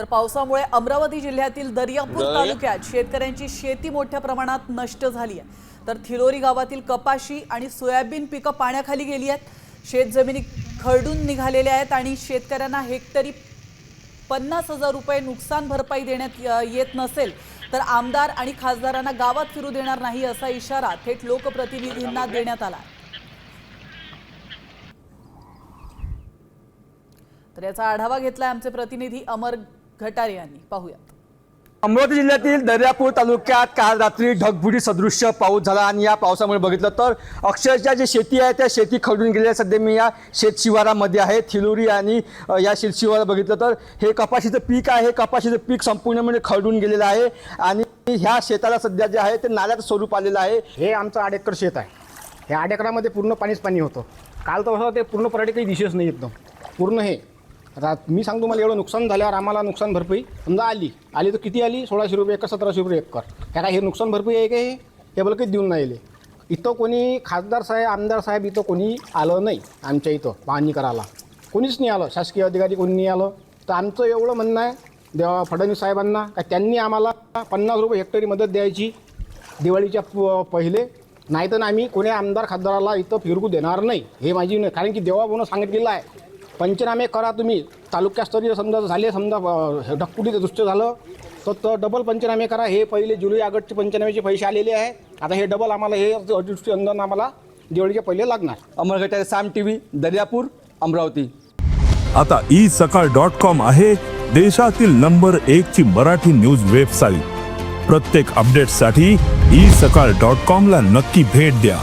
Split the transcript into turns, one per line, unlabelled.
तर पावसामुळे अमरावती जिल्ह्यातील दर्यापूर तालुक्यात शेतकऱ्यांची शेती मोठ्या प्रमाणात नष्ट झाली आहे. तर थिलोरी गावातील कपाशी आणि सोयाबीन पिकं पाण्याखाली गेली आहेत. शेतजमिनी खरडून निघालेल्या आहेत आणि शेतकऱ्यांना हेक्टरी पन्नास हजार रुपये नुकसान भरपाई देण्यात येत नसेल तर आमदार आणि खासदारांना गावात फिरू देणार नाही असा इशारा थेट लोकप्रतिनिधींना देण्यात आला तर याचा आढावा घेतलाय आमचे प्रतिनिधी अमर घटारे यांनी. पाहूयात.
अमरावती जिल्ह्यातील दर्यापूर तालुक्यात काल रात्री ढगफुटी सदृश्य पाऊस झाला आणि या पावसामुळे बघितलं तर अक्षरशः जी शेती आहे त्या शेती खरडून गेली आहे सध्या मी या शेत शिवारामध्ये आहे. थिलोरी आणि या शेत शिवारा बघितलं तर हे कपाशीचं पीक आहे हे कपाशीचं पीक संपूर्णपणे खरडून गेलेलं आहे आणि ह्या शेताला सध्या जे आहे ते नाल्याचं स्वरूप आलेलं आहे.
हे आमचं आठ एकर शेत आहे. ह्या आठ एकरामध्ये पूर्ण पाणीच पाणी होतं. काल तर असं ते पूर्ण पराठी काही दिशेच नाही एकदम. पूर्ण हे. आता मी सांगतो मला एवढं नुकसान झाल्यावर आम्हाला नुकसान भरपाई समजा आली आली तर किती आली? सोळाशे रुपये एकर सतराशे रुपये एकर ह्या काय हे नुकसान भरपाई आहे का हे? हे देऊन नाही इथं कोणी खासदार साहेब आमदार साहेब इथं कोणी आलं नाही आमच्या इथं पाहणी करायला. कोणीच नाही आलं शासकीय अधिकारी कोणी नाही आलं. तर आमचं एवढं म्हणणं आहे देवा फडणवीस साहेबांना का त्यांनी आम्हाला पन्नास रुपये हेक्टरी मदत द्यायची दिवाळीच्या प- पहिले. नाही तर आम्ही कोणी आमदार खासदाराला इथं फिरकू देणार नाही हे माझी कारण की देवाभाऊनं सांगितलेलं आहे पंचनामे करा तुम्ही. तालुक्यास्तरीय समजा झाले समजा ढगफुटीचं दृश्य झालं तर तर डबल पंचनामे करा. हे पहिले जुलै ऑगस्टचे पंचनामेचे पैसे आलेले आहे. आता हे डबल आम्हाला हे अतिवृष्टी अनुदान आम्हाला दिवाळीच्या पहिले लागणार.
Amar Gatare Saam T V Daryapur Amravati.
आता ई सकाळ डॉट कॉम आहे देशातील नंबर एक ची मराठी न्यूज वेबसाईट. प्रत्येक अपडेटसाठी ई सकाळ डॉट कॉम ला नक्की भेट द्या.